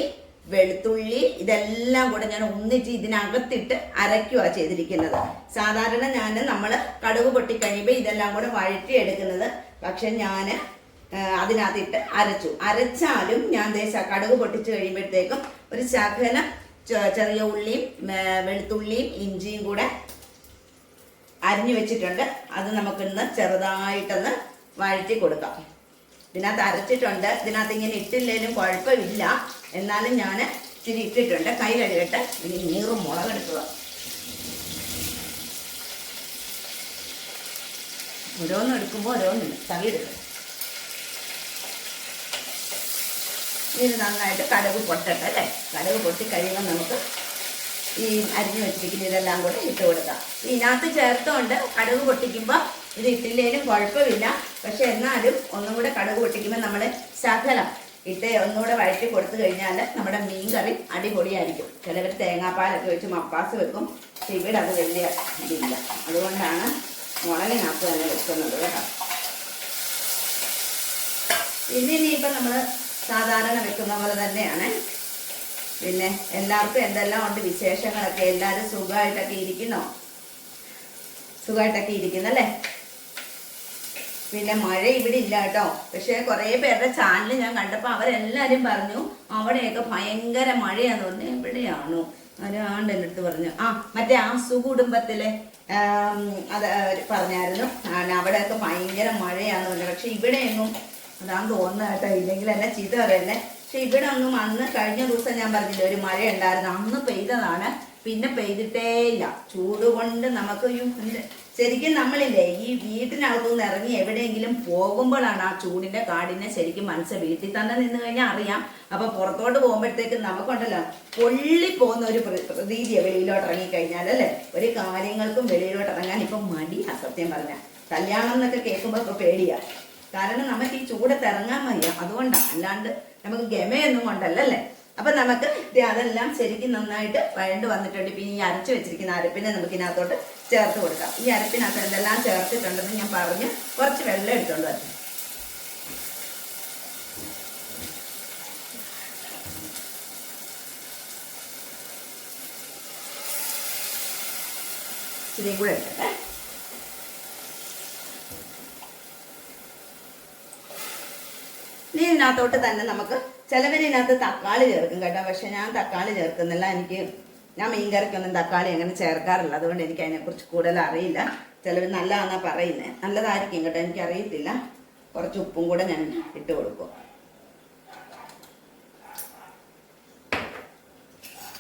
വെളുത്തുള്ളി ഇതെല്ലാം കൂടെ ഞാൻ ഒന്നിച്ച് ഇതിനകത്തിട്ട് അരയ്ക്കുക ചെയ്തിരിക്കുന്നത്. സാധാരണ ഞാൻ നമ്മൾ കടുക് പൊട്ടിക്കഴിയുമ്പോൾ ഇതെല്ലാം കൂടെ വഴറ്റിയെടുക്കുന്നത്. പക്ഷെ ഞാൻ അതിനകത്തിട്ട് അരച്ചു. അരച്ചാലും ഞാൻ കടുക് പൊട്ടിച്ച് കഴിയുമ്പോഴത്തേക്കും ഒരു ശകലം ചെറിയ ഉള്ളിയും വെളുത്തുള്ളിയും ഇഞ്ചിയും കൂടെ അരിഞ്ഞു വെച്ചിട്ടുണ്ട്. അത് നമുക്കിന്ന് ചെറുതായിട്ടൊന്ന് വഴറ്റി കൊടുക്കാം. ഇതിനകത്ത് അരച്ചിട്ടുണ്ട്. ഇതിനകത്ത് ഇങ്ങനെ ഇട്ടില്ലേലും കുഴപ്പമില്ല. എന്നാലും ഞാൻ ഇച്ചിരി ഇട്ടിട്ടുണ്ട്. കൈ കഴുകട്ടെ. ഇനി നീറും മുളകെടുക്കുക ഓരോന്നും എടുക്കുമ്പോൾ ഓരോന്നില്ല തവി എടുക്കുക ഇത് നന്നായിട്ട് കടക് പൊട്ടട്ടെ അല്ലേ? കടക് പൊട്ടി കഴിയുമ്പോൾ നമുക്ക് ഈ അരിഞ്ഞു വെച്ചിരിക്കുന്ന ഇതെല്ലാം കൂടെ ഇട്ട് കൊടുക്കാം. ഇതിനകത്ത് ചേർത്തുകൊണ്ട് കടക് പൊട്ടിക്കുമ്പോൾ ഇത് ഇട്ടില്ലേലും കുഴപ്പമില്ല. പക്ഷെ എന്നാലും ഒന്നും കൂടെ കടുക് പൊട്ടിക്കുമ്പോൾ നമ്മൾ ശകലം ഇട്ട് ഒന്നുകൂടെ വഴറ്റി കൊടുത്തു കഴിഞ്ഞാൽ നമ്മുടെ മീൻ കറി അടിപൊളിയായിരിക്കും. ചിലവർ തേങ്ങാപ്പാലൊക്കെ വെച്ച് മപ്പാസ് വെക്കും. പക്ഷെ ഇവിടെ അത് വലിയ ഇതില്ല. അതുകൊണ്ടാണ് മുളകിനകത്ത് തന്നെ വെക്കുന്നത് കേട്ടോ. പിന്നെ ഇനിയിപ്പോൾ നമ്മൾ സാധാരണ വെക്കുന്ന പോലെ തന്നെയാണ്. പിന്നെ എല്ലാവർക്കും എന്തെല്ലാം ഉണ്ട് വിശേഷങ്ങളൊക്കെ? എല്ലാവരും സുഖമായിട്ടൊക്കെ ഇരിക്കുന്നോ? സുഖമായിട്ടൊക്കെ ഇരിക്കുന്നല്ലേ? പിന്നെ മഴ ഇവിടെ ഇല്ല കേട്ടോ. പക്ഷെ കുറേ പേരുടെ ചാനൽ ഞാൻ കണ്ടപ്പോൾ അവരെല്ലാവരും പറഞ്ഞു അവിടെയൊക്കെ ഭയങ്കര മഴയാന്ന് പറഞ്ഞു എവിടെയാണോ? ആരാണ്ട് എന്റെ അടുത്ത് പറഞ്ഞു. ആ മറ്റേ ആ സുകുടുംബത്തിലെ അത് പറഞ്ഞായിരുന്നു. അവിടെയൊക്കെ ഭയങ്കര മഴയാന്ന് പറഞ്ഞു. പക്ഷെ ഇവിടെയൊന്നും അതാന്ന് തോന്നുന്നത് കേട്ടോ. ഇല്ലെങ്കിൽ എന്നെ ചീത്ത പറയല്ലേ പക്ഷെ ഇവിടെ ഒന്നും അന്ന് കഴിഞ്ഞ ദിവസം ഞാൻ പറഞ്ഞില്ല ഒരു മഴ ഉണ്ടായിരുന്നു. അന്ന് പെയ്തതാണ്. പിന്നെ പെയ്തിട്ടേ ഇല്ല. ചൂട് കൊണ്ട് നമുക്ക് ശരിക്കും നമ്മളില്ലേ ഈ വീട്ടിനകത്തുനിന്ന് ഇറങ്ങി എവിടെയെങ്കിലും പോകുമ്പോഴാണ് ആ ചൂടിന്റെ കാടിനെ ശരിക്കും മനസ്സ് വീട്ടിൽ തന്നെ നിന്ന് കഴിഞ്ഞാൽ അറിയാം. അപ്പൊ പുറത്തോട്ട് പോകുമ്പോഴത്തേക്ക് നമുക്കുണ്ടല്ലോ പൊള്ളി പോകുന്ന ഒരു പ്ര- പ്രതീതിയാ വെളിയിലോട്ട് ഇറങ്ങി കഴിഞ്ഞാൽ അല്ലേ? ഒരു കാര്യങ്ങൾക്കും വെളിയിലോട്ട് ഇറങ്ങാൻ ഇപ്പൊ മടിയാ സത്യം പറഞ്ഞ. കല്യാണം എന്നൊക്കെ കേൾക്കുമ്പോ ഇപ്പൊ പേടിയാ. കാരണം നമുക്ക് ഈ ചൂടത്ത് ഇറങ്ങാൻ മതിയാ അതുകൊണ്ടാണ് അല്ലാണ്ട് നമുക്ക് ഗമയൊന്നും കൊണ്ടല്ലേ അപ്പൊ നമുക്ക് അതെല്ലാം ശരിക്കും നന്നായിട്ട് വഴണ്ട് വന്നിട്ടുണ്ട്. പിന്നെ ഈ അരച്ചു വെച്ചിരിക്കുന്ന അരപ്പിനെ നമുക്ക് ഇതിനകത്തോട്ട് ചേർത്ത് കൊടുക്കാം. ഈ അരപ്പിനകത്ത് എന്തെല്ലാം ചേർത്തിട്ടുണ്ടെന്ന് ഞാൻ പറഞ്ഞ് കുറച്ച് വെള്ളം എടുത്തോണ്ട് വരാം. ഇച്ചിരിയും കൂടെ എടുക്കട്ടെ. ഇതിനകത്തോട്ട് തന്നെ നമുക്ക് ചിലവരിനകത്ത് തക്കാളി ചേർക്കും കേട്ടോ. പക്ഷെ ഞാൻ തക്കാളി ചേർക്കുന്നില്ല. എനിക്ക് ഞാൻ മീൻ കറിക്കൊന്നും തക്കാളി അങ്ങനെ ചേർക്കാറില്ല. അതുകൊണ്ട് എനിക്ക് അതിനെക്കുറിച്ച് കൂടുതൽ അറിയില്ല. ചിലവർ നല്ലതാണെന്നാ പറയുന്നത് നല്ലതായിരിക്കും കേട്ടോ. എനിക്ക് അറിയത്തില്ല കുറച്ച് ഉപ്പും കൂടെ ഞാൻ ഇട്ട് കൊടുക്കും.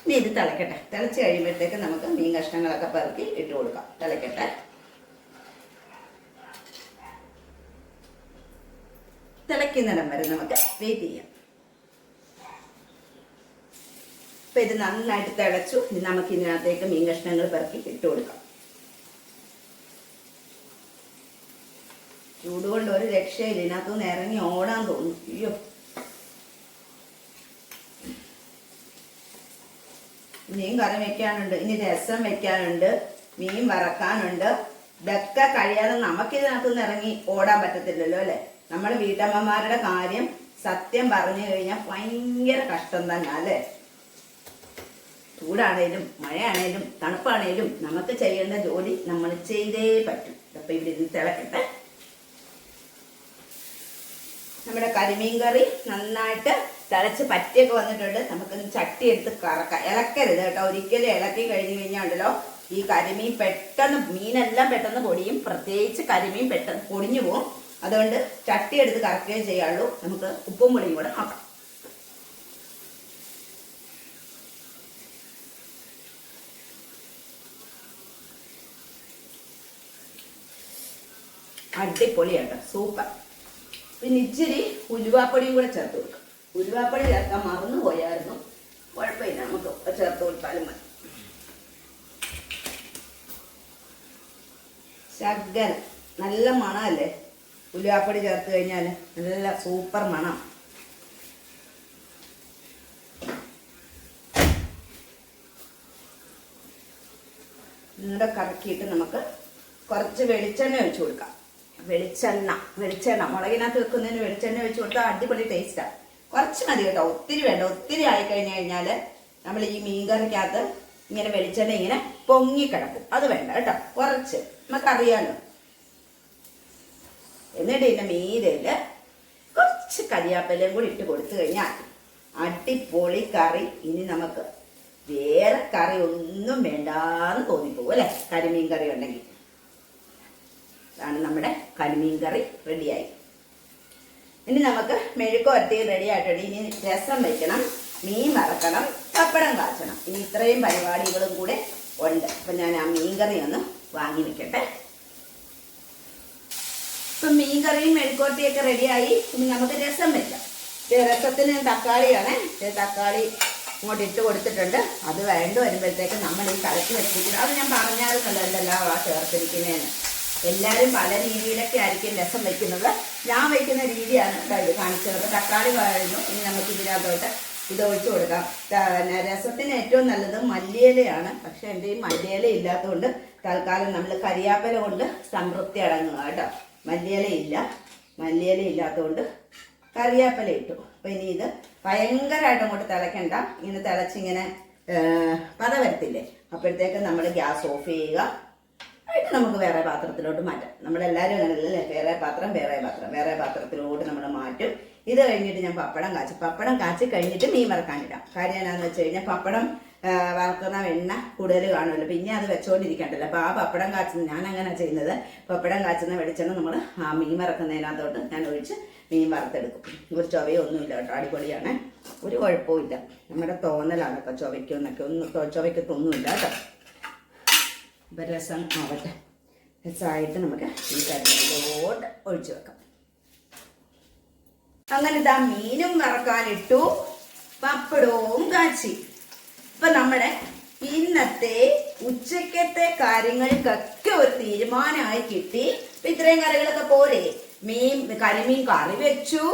ഇനി ഇത് തിളക്കട്ടെ. തിളച്ച് കഴിയുമ്പോഴത്തേക്ക് നമുക്ക് മീൻ കഷ്ണങ്ങളൊക്കെ പെറുക്കി ഇട്ട് കൊടുക്കാം. തിളക്കട്ടെ. തിളയ്ക്കുന്നിടം വരെ നമുക്ക് വെയിറ്റ് ചെയ്യാം. അപ്പൊ ഇത് നന്നായിട്ട് തിളച്ചു. ഇനി നമുക്ക് ഇതിനകത്തേക്ക് മീൻ കഷ്ണങ്ങൾ പെറുക്കി ഇട്ട് കൊടുക്കാം. ചൂട് കൊണ്ട് ഒരു രക്ഷയില്ല. ഇതിനകത്തുനിന്ന് ഇറങ്ങി ഓടാൻ തോന്നും. അയ്യോ. മീൻ കറി വെക്കാനുണ്ട്. ഇനി രസം വെക്കാനുണ്ട്. മീൻ വറക്കാനുണ്ട്. ഇതൊക്കെ കഴിയാതെ നമുക്ക് ഇതിനകത്തുനിന്ന് ഇറങ്ങി ഓടാൻ പറ്റത്തില്ലല്ലോ അല്ലെ? നമ്മൾ വീട്ടമ്മമാരുടെ കാര്യം സത്യം പറഞ്ഞു കഴിഞ്ഞാൽ ഭയങ്കര കഷ്ടം തന്നെ അല്ലേ? ചൂടാണേലും മഴയാണേലും തണുപ്പാണേലും നമുക്ക് ചെയ്യേണ്ട ജോലി നമ്മൾ ചെയ്തേ പറ്റും. അപ്പൊ ഇവിടെ ഇത് തിളക്കട്ടെ. നമ്മുടെ കരിമീൻ കറി നന്നായിട്ട് തിളച്ച് പറ്റിയൊക്കെ വന്നിട്ടുണ്ട്. നമുക്കൊന്ന് ചട്ടി എടുത്ത് കറക്കാം. ഇളക്കരുത് കേട്ടോ. ഒരിക്കലും ഇളക്കി കഴിഞ്ഞ് കഴിഞ്ഞാൽ ഉണ്ടല്ലോ ഈ കരിമീൻ പെട്ടെന്ന് മീനെല്ലാം പെട്ടെന്ന് പൊടിയും. പ്രത്യേകിച്ച് കരിമീൻ പെട്ടെന്ന് പൊടിഞ്ഞു പോകും അതുകൊണ്ട് ചട്ടി എടുത്ത് കറക്കുകയും ചെയ്യാവുള്ളൂ നമുക്ക് ഉപ്പും പുളിയും കൂടെ നോക്കാം അടിപൊളിയാണ് സൂപ്പർ. പിന്നെ ഇച്ചിരി ഉലുവാപ്പൊടിയും കൂടെ ചേർത്ത് കൊടുക്കാം. ഉലുവാപ്പൊടി ചേർക്കാൻ മറന്നു പോയായിരുന്നു. കുഴപ്പമില്ല നമുക്ക് ചേർത്ത് കൊടുത്താലും മതി. ശർക്കര. നല്ല മണമല്ലേ? ഉലുവാപ്പൊടി ചേർത്ത് കഴിഞ്ഞാൽ നല്ല സൂപ്പർ മണം. ഇവിടെ കറക്കിയിട്ട് നമുക്ക് കുറച്ച് വെളിച്ചെണ്ണ ഒഴിച്ചു കൊടുക്കാം. വെളിച്ചെണ്ണ വെളിച്ചെണ്ണ. മുളകിനകത്ത് വെക്കുന്നതിന് വെളിച്ചെണ്ണ ഒഴിച്ചു കൊടുത്താൽ അടിപൊളി ടേസ്റ്റാണ് കുറച്ച് മതി കേട്ടോ. ഒത്തിരി വേണ്ട. ഒത്തിരി ആയി കഴിഞ്ഞ് കഴിഞ്ഞാൽ നമ്മൾ ഈ മീൻകറിക്കകത്ത് ഇങ്ങനെ വെളിച്ചെണ്ണ ഇങ്ങനെ പൊങ്ങിക്കിടക്കും അത് വേണ്ട കേട്ടോ. കുറച്ച്. നമുക്കറിയാലോ. എന്നിട്ട് ഇതിന്റെ മീതയിൽ കുറച്ച് കരിയാപ്പലയും കൂടി ഇട്ട് കൊടുത്തു കഴിഞ്ഞാൽ അടിപൊളി കറി. ഇനി നമുക്ക് വേറെ കറി ഒന്നും വേണ്ടാന്ന് തോന്നിപ്പോകും അല്ലേ? കരിമീൻ കറി ഉണ്ടെങ്കിൽ. അതാണ് നമ്മുടെ കരിമീൻ കറി റെഡിയായി. ഇനി നമുക്ക് മെഴുക്ക് വരട്ടി റെഡി ആയിട്ടുണ്ട്. ഇനി രസം വെക്കണം മീൻ വറക്കണം പപ്പടം കാച്ചണം. ഇനി ഇത്രയും പരിപാടികളും കൂടെ ഉണ്ട്. അപ്പം ഞാൻ ആ മീൻ കറി ഒന്ന് വാങ്ങി വെക്കട്ടെ. ഇപ്പം മീൻ കറിയും മെഴുക്കോട്ടിയൊക്കെ റെഡിയായി. ഇനി നമുക്ക് രസം വെക്കാം. രസത്തിന് തക്കാളിയാണ്. തക്കാളി ഇങ്ങോട്ട് ഇട്ട് കൊടുത്തിട്ടുണ്ട്. അത് വേണ്ട വരുമ്പോഴത്തേക്ക് നമ്മൾ ഈ കലക്കി വെച്ചിരിക്കുന്നത് അത് ഞാൻ പറഞ്ഞായിരുന്നല്ലോ ആ ചേർത്തിരിക്കുന്നതെന്ന് എല്ലാവരും പല രീതിയിലൊക്കെ ആയിരിക്കും രസം വെക്കുന്നത്. ഞാൻ വെക്കുന്ന രീതിയാണ് ഇത് കാണിച്ചത്. തക്കാളി കഴിഞ്ഞു ഇനി നമുക്ക് ഇതിനകത്തോട്ട് ഇത് ഒഴിച്ചു കൊടുക്കാം. രസത്തിന് ഏറ്റവും നല്ലത് മല്ലിയിലയാണ്. പക്ഷെ എന്റെ ഈ മല്ലിയില ഇല്ലാത്തതുകൊണ്ട് തൽക്കാലം നമ്മൾ കരിയാപ്പല കൊണ്ട് സംതൃപ്തി അടങ്ങുക കേട്ടോ. മല്ലിയില ഇല്ല മല്ലിയില ഇല്ലാത്തതുകൊണ്ട് കറിയാപ്പല ഇട്ടു. അപ്പോൾ ഇനി ഇത് ഭയങ്കരമായിട്ട് അങ്ങോട്ട് തിളയ്ക്കണ്ട. ഇങ്ങനെ തിളച്ചിങ്ങനെ പത വരത്തില്ലേ? അപ്പോഴത്തേക്ക് നമ്മൾ ഗ്യാസ് ഓഫ് ചെയ്യുക. ആയിട്ട് നമുക്ക് വേറെ പാത്രത്തിലോട്ട് മാറ്റാം. നമ്മളെല്ലാവരും അങ്ങനെയല്ലേ വേറെ പാത്രം വേറെ പാത്രം. വേറെ പാത്രത്തിലോട്ട് നമ്മൾ മാറ്റും. ഇത് കഴിഞ്ഞിട്ട് ഞാൻ പപ്പടം കാച്ചു. പപ്പടം കാച്ചി കഴിഞ്ഞിട്ട് മീൻ വറക്കാനിടാം. കാര്യം എന്നാന്ന് വെച്ച് കഴിഞ്ഞാൽ പപ്പടം വറുക്കുന്ന എണ്ണ കൂടുതൽ കാണുമല്ലോ. പിന്നെ അത് വെച്ചുകൊണ്ടിരിക്കണ്ടല്ലോ അപ്പോൾ ആ പപ്പടം കാച്ചുന്ന ഞാൻ അങ്ങനെ ചെയ്യുന്നത്. പപ്പടം കാച്ചുന്ന വെളിച്ചെണ്ണ നമ്മൾ ആ മീൻ വറക്കുന്നതിനകത്തോട്ട് ഞാൻ ഒഴിച്ച് മീൻ വറുത്തെടുക്കും. ഒരു ചൊവയൊന്നുമില്ല കേട്ടോ. അടിപൊളിയാണ്. ഒരു കുഴപ്പമില്ല നമ്മുടെ തോന്നലാണ് കേട്ടോ ഒന്ന് ഒന്നും ചൊവയ്ക്കത്തൊന്നുമില്ല കേട്ടോ. ഇപ്പം രസം ആവട്ടെ. രസമായിട്ട് നമുക്ക് ഈ കറിയിലോട്ട് ഒഴിച്ചു വെക്കാം. അങ്ങനെ ഇതാ മീനും വറക്കാനിട്ടു. പപ്പടവും കാച്ചി. ഇപ്പൊ നമ്മുടെ ഇന്നത്തെ ഉച്ചക്കത്തെ കാര്യങ്ങൾക്കൊക്കെ ഒരു തീരുമാനമായി കിട്ടി. ഇത്രയും കറികളൊക്കെ പോരെ. മീൻ കരിമീൻ കറി വെച്ചു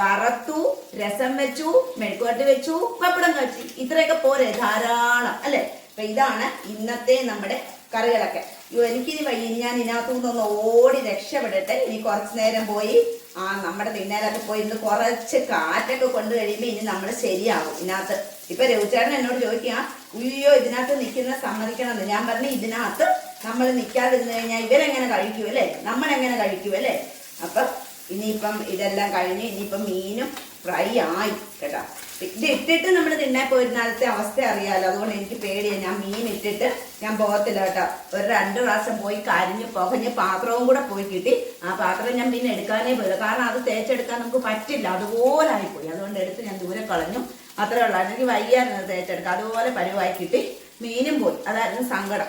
വറത്തു രസം വെച്ചു മെഴുക്കുവരട്ടി വെച്ചു പപ്പടം കാച്ചി. ഇത്രയൊക്കെ പോരെ ധാരാളം അല്ലെ? അപ്പൊ ഇതാണ് ഇന്നത്തെ നമ്മുടെ കറികളൊക്കെ. എനിക്കിനി വയ്യ. ഞാൻ ഇതിനകത്തു നിന്നൊന്ന് ഓടി രക്ഷപ്പെടട്ടെ. ഇനി കുറച്ചു നേരം പോയി ആ നമ്മുടെ അത് പോയി ഇന്ന് കുറച്ച് കാറ്റൊക്കെ കൊണ്ടു കഴിയുമ്പോൾ ഇനി നമ്മൾ ശരിയാവും. ഇതിനകത്ത് ഇപ്പൊ രഘുചേട്ടൻ എന്നോട് ചോദിക്കുക ഉയ്യോ ഇതിനകത്ത് നിൽക്കുന്ന സമ്മതിക്കണമെന്ന്. ഞാൻ പറഞ്ഞു ഇതിനകത്ത് നമ്മൾ നിൽക്കാതിരുന്നു കഴിഞ്ഞാൽ ഇവരെങ്ങനെ കഴിക്കൂ അല്ലേ? നമ്മളെങ്ങനെ കഴിക്കൂ അല്ലേ? അപ്പൊ ഇനിയിപ്പം ഇതെല്ലാം കഴിഞ്ഞ് ഇനിയിപ്പം മീനും ഫ്രൈ ആയി കേട്ടോ. ഇത് ഇട്ടിട്ട് നമ്മൾ തിന്നാൻ പോയിരുന്നാലത്തെ അവസ്ഥ അറിയാലോ. അതുകൊണ്ട് എനിക്ക് പേടിയാണ് ഞാൻ മീൻ ഇട്ടിട്ട് ഞാൻ പോകത്തില്ല കേട്ടോ. ഒരു രണ്ട് പ്രാവശ്യം പോയി കരിഞ്ഞ് പുകഞ്ഞ് പാത്രവും കൂടെ പോയി കിട്ടി. ആ പാത്രം ഞാൻ പിന്നെ എടുക്കാനേ പോയില്ല. കാരണം അത് തേച്ചെടുക്കാൻ നമുക്ക് പറ്റില്ല. അതുപോലെ ആയിപ്പോയി. അതുകൊണ്ട് എടുത്ത് ഞാൻ ദൂരെ കളഞ്ഞു. അത്രേ ഉള്ളൂ. എനിക്ക് വയ്യായിരുന്നു തേച്ചെടുക്കാം അതുപോലെ പരുവായി കിട്ടി. മീനും പോയി. അതായിരുന്നു സങ്കടം.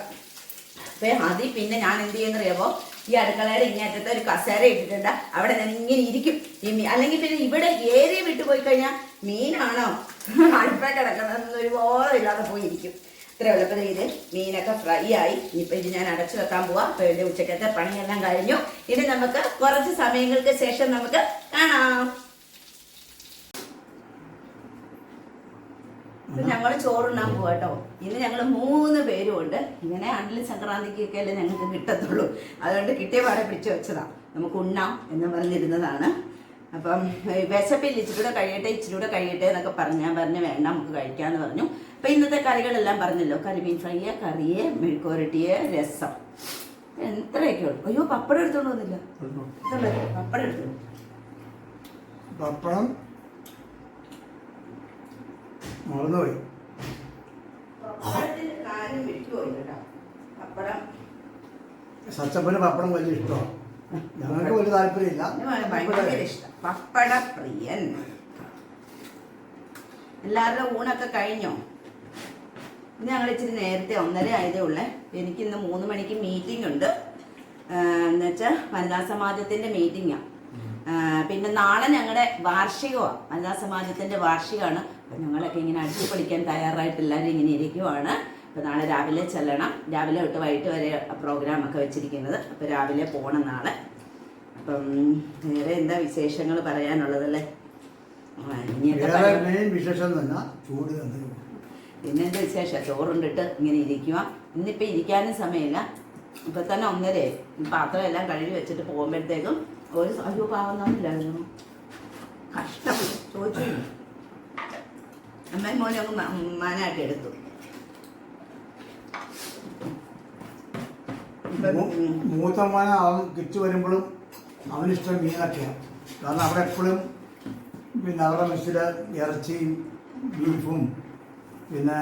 അപ്പൊ അതിൽ പിന്നെ ഞാൻ എന്ത് ചെയ്യുന്നറിയാമോ ഈ അടുക്കളയുടെ ഇങ്ങേറ്റത്തെ ഒരു കസേര ഇട്ടിട്ടുണ്ട്. അവിടെ ഞാൻ ഇങ്ങനെ ഇരിക്കും. ഈ അല്ലെങ്കിൽ പിന്നെ ഇവിടെ ഏരിയ വിട്ടു പോയി കഴിഞ്ഞാൽ മീനാണോ? അടുപ്പ കിടക്കുന്നതെന്ന് ഒരു ബോധമില്ലാതെ പോയിരിക്കും ഇത്ര എളുപ്പം ഇത് മീനൊക്കെ ഫ്രൈ ആയി. ഇനിയിപ്പോൾ ഇത് ഞാൻ അടച്ചു വെക്കാൻ പോവാം. അപ്പോൾ എന്റെ ഉച്ചക്കത്തെ പണിയെല്ലാം കഴിഞ്ഞു. ഇനി നമുക്ക് കുറച്ച് സമയങ്ങൾക്ക് ശേഷം നമുക്ക് കാണാം. ഞങ്ങൾ ചോറുണ്ണാൻ പോകട്ടോ കേട്ടോ ഇന്ന് ഞങ്ങൾ മൂന്ന് പേരും ഉണ്ട് ഇങ്ങനെ അണ്ടിൽ സംക്രാന്തിക്കൊക്കെ അല്ലേ ഞങ്ങൾക്ക് കിട്ടത്തുള്ളൂ. അതുകൊണ്ട് കിട്ടിയ പാടെ പിടിച്ചു വെച്ചതാ. നമുക്ക് ഉണ്ണാം എന്ന് പറഞ്ഞിരുന്നതാണ്. അപ്പം വിശപ്പില്ല ഇച്ചിരൂടെ കഴിയട്ടെ ഇച്ചിരൂടെ കഴിയട്ടെ എന്നൊക്കെ പറഞ്ഞാൽ പറഞ്ഞ് പറഞ്ഞു വേണ്ട നമുക്ക് കഴിക്കാമെന്ന് പറഞ്ഞു. അപ്പം ഇന്നത്തെ കറികളെല്ലാം പറഞ്ഞല്ലോ. കരിമീൻ ഫ്രൈയെ കറിയെ മെഴുക്കോരട്ടിയെ രസം. എത്രയൊക്കെ ഉള്ളു അയ്യോ പപ്പടം എടുത്തോണ്ട് വന്നില്ല. പപ്പടം എടുത്തോളൂ പപ്പടം മറന്നുപോയി. സച്ചപ്പന് പപ്പടം വലിയ ഇഷ്ടമാണ്. ഞങ്ങൾക്ക് വലിയ താല്പര്യമില്ല. ഇതിന് ഭയങ്കര ഇഷ്ടം. പപ്പട പ്രിയൻ എല്ലാവരുടെ ഊണൊക്കെ കഴിഞ്ഞോ? ഇന്ന് ഞങ്ങൾ ഇച്ചിരി നേരത്തെ ഒന്നര ആയതേ ഉള്ളേ. എനിക്ക് ഇന്ന് മൂന്ന് മണിക്ക് മീറ്റിംഗ് ഉണ്ട്. എന്നുവെച്ചാൽ വനിതാ സമാജത്തിന്റെ മീറ്റിംഗാണ് പിന്നെ നാളെ ഞങ്ങളുടെ വാർഷികമാണ് വനിതാ സമാജത്തിന്റെ വാർഷികമാണ് അപ്പം ഞങ്ങളൊക്കെ ഇങ്ങനെ അടിച്ചു പഠിക്കാൻ തയ്യാറായിട്ട് എല്ലാവരും ഇങ്ങനെ ഇരിക്കുവാണ്. അപ്പോൾ നാളെ രാവിലെ ചെല്ലണം. രാവിലെ തൊട്ട് വൈകിട്ട് വരെ പ്രോഗ്രാം ഒക്കെ വെച്ചിരിക്കുന്നത്. അപ്പോൾ രാവിലെ പോകണം നാളെ. അപ്പം വേറെ എന്താ വിശേഷങ്ങൾ പറയാനുള്ളതല്ലേ? പിന്നെന്താ വിശേഷം? ചോറുണ്ടിട്ട് ഇങ്ങനെ ഇരിക്കുക ഇന്നിപ്പോൾ ഇരിക്കാനും സമയമില്ല. ഇപ്പൊ തന്നെ ഒന്നരേ പാത്രം എല്ലാം കഴുകി വെച്ചിട്ട് പോകുമ്പോഴത്തേക്കും ഒരു അയ്യോ പാവുന്നില്ലായിരുന്നു കഷ്ടം ചോദിച്ചു. അമ്മയും മോനെ അങ്ങ് മാനായിട്ട് എടുത്തു. മൂത്തമ്മന അവൻ കിച്ചു വരുമ്പോഴും അവനിഷ്ടം മീനൊക്കെയാണ് കാരണം അവിടെ എപ്പോഴും പിന്നെ അവരുടെ മെസ്സിൽ ഇറച്ചിയും ബീഫും പിന്നെ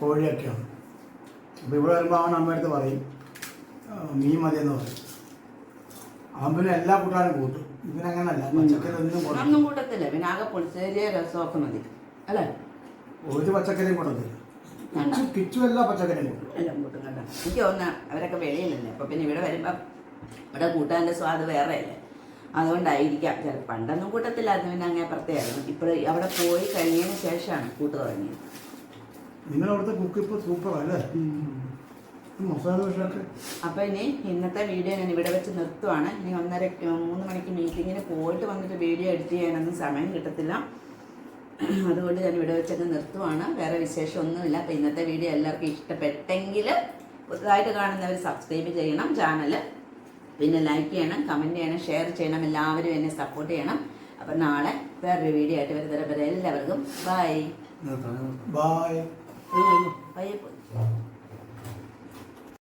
കോഴിയൊക്കെയാണ്. അപ്പോൾ ഇവിടെ വരുമ്പോൾ അവൻ അമ്മയടുത്ത് പറയും "ആ, മീൻ മതിയെന്ന് പറയും. അവൻ പിന്നെ എല്ലാ കൂട്ടാനും കൂട്ടും. ഇവനങ്ങനല്ല. പച്ചക്കറി ഒന്നും കൊടുക്കും ഒന്നും കൂട്ടത്തില്ല. പിന്നെ ആകെ പുളിശ്ശേരിയോ രസമൊക്കെ മതി. അല്ലേ? ഒരു പച്ചക്കറിയും കൊടുക്കില്ല വേണ്ട. കിച്ചു കിച്ചു എല്ലാ പച്ചക്കറിയും കൂട്ടും. എല്ലാം കൂട്ടും കണ്ട? എനിക്ക് തോന്നുന്ന അവരൊക്കെ വെളിയിലല്ലേ? അപ്പൊ പിന്നെ ഇവിടെ വരുമ്പം ഇവിടെ കൂട്ടാന്റെ സ്വാദ് വേറെ അല്ലേ അതുകൊണ്ടായിരിക്കാം. ചില പണ്ടൊന്നും കൂട്ടത്തില്ലായിരുന്നു. പിന്നെ അങ്ങനെ പ്രത്യേകമായിരുന്നു. ഇപ്പോൾ അവിടെ പോയി കഴിഞ്ഞതിന് ശേഷമാണ് കൂട്ട് തുടങ്ങിയത്. നിങ്ങളവിടുത്തെ കുക്ക് ഇപ്പോൾ സൂപ്പറല്ലേ മസാല ദോശയൊക്കെ അപ്പൊ ഇനി ഇന്നത്തെ വീഡിയോ ഞാൻ ഇവിടെ വെച്ച് നിർത്തുവാണ്. ഇനി ഒന്നര മൂന്ന് മണിക്ക് മീറ്റിങ്ങിന് പോയിട്ട് വന്നിട്ട് വീഡിയോ എഡിറ്റ് ചെയ്യാനൊന്നും സമയം കിട്ടത്തില്ല. അതുകൊണ്ട് ഞാൻ ഇവിടെ വെച്ചൊക്കെ നിർത്തുവാണ്. വേറെ വിശേഷം ഒന്നുമില്ല അപ്പൊ ഇന്നത്തെ വീഡിയോ എല്ലാവർക്കും ഇഷ്ടപ്പെട്ടെങ്കിൽ പുതുതായിട്ട് കാണുന്നവർ സബ്സ്ക്രൈബ് ചെയ്യണം ചാനൽ പിന്നെ ലൈക്ക് ചെയ്യണം കമന്റ് ചെയ്യണം ഷെയർ ചെയ്യണം. എല്ലാവരും എന്നെ സപ്പോർട്ട് ചെയ്യണം. അപ്പം നാളെ വേറൊരു വീഡിയോ ആയിട്ട് വരുന്നവരെ എല്ലാവർക്കും ബൈ ബൈ ബൈ